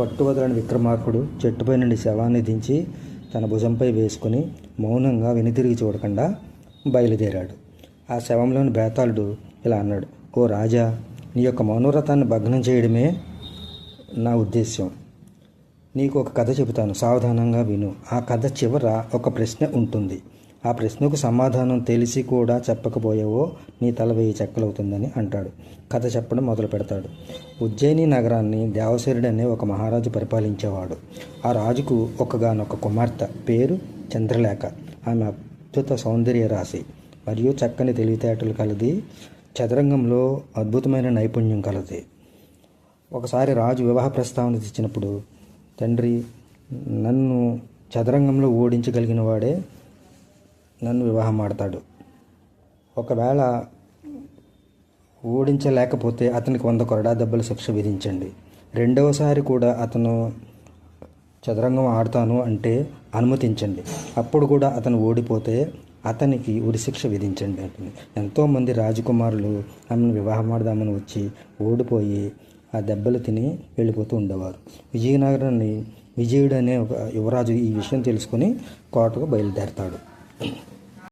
పట్టువదలని విక్రమార్కుడు చెట్టుపై నుండి శవాన్ని దించి తన భుజంపై వేసుకుని మౌనంగా వెనుతిరిగి చూడకుండా బయలుదేరాడు. ఆ శవంలోని బేతాళుడు ఇలా అన్నాడు ఓ రాజా నీ యొక్క మౌనవ్రతాన్ని భగ్నం చేయడమే నా ఉద్దేశ్యం. నీకు ఒక కథ చెబుతాను సావధానంగా విను. ఆ కథ చివర ఒక ప్రశ్న ఉంటుంది. ఆ ప్రశ్నకు సమాధానం తెలిసి కూడా చెప్పకపోయావో నీ తల వెయ్యి చెక్కలవుతుందని అంటాడు. కథ చెప్పడం మొదలు పెడతాడు. ఉజ్జయిని నగరాన్ని దేవసేనుడు అనే ఒక మహారాజు పరిపాలించేవాడు. ఆ రాజుకు ఒకగానొక కుమార్తె పేరు చంద్రలేఖ. ఆమె అద్భుత సౌందర్య రాశి మరియు చక్కని తెలివితేటలు కలది చదరంగంలో అద్భుతమైన నైపుణ్యం కలది. ఒకసారి రాజు వివాహ ప్రస్తావన తెచ్చినప్పుడు తండ్రి నన్ను చదరంగంలో ఓడించగలిగిన వాడే నన్ను వివాహం ఆడతాడు ఒకవేళ ఓడించలేకపోతే అతనికి వంద కొరడా దెబ్బల శిక్ష విధించండి. రెండవసారి కూడా అతను చదరంగం ఆడతాను అంటే అనుమతించండి. అప్పుడు కూడా అతను ఓడిపోతే అతనికి ఉరిశిక్ష విధించండి అంటుంది. ఎంతోమంది రాజకుమారులు ఆమెను వివాహం ఆడదామని వచ్చి ఓడిపోయి ఆ దెబ్బలు తిని వెళ్ళిపోతూ ఉండేవారు. విజయనగరాన్ని విజయుడు అనే ఒక యువరాజు ఈ విషయం తెలుసుకొని కోటకు బయలుదేరతాడు. Mm-hmm.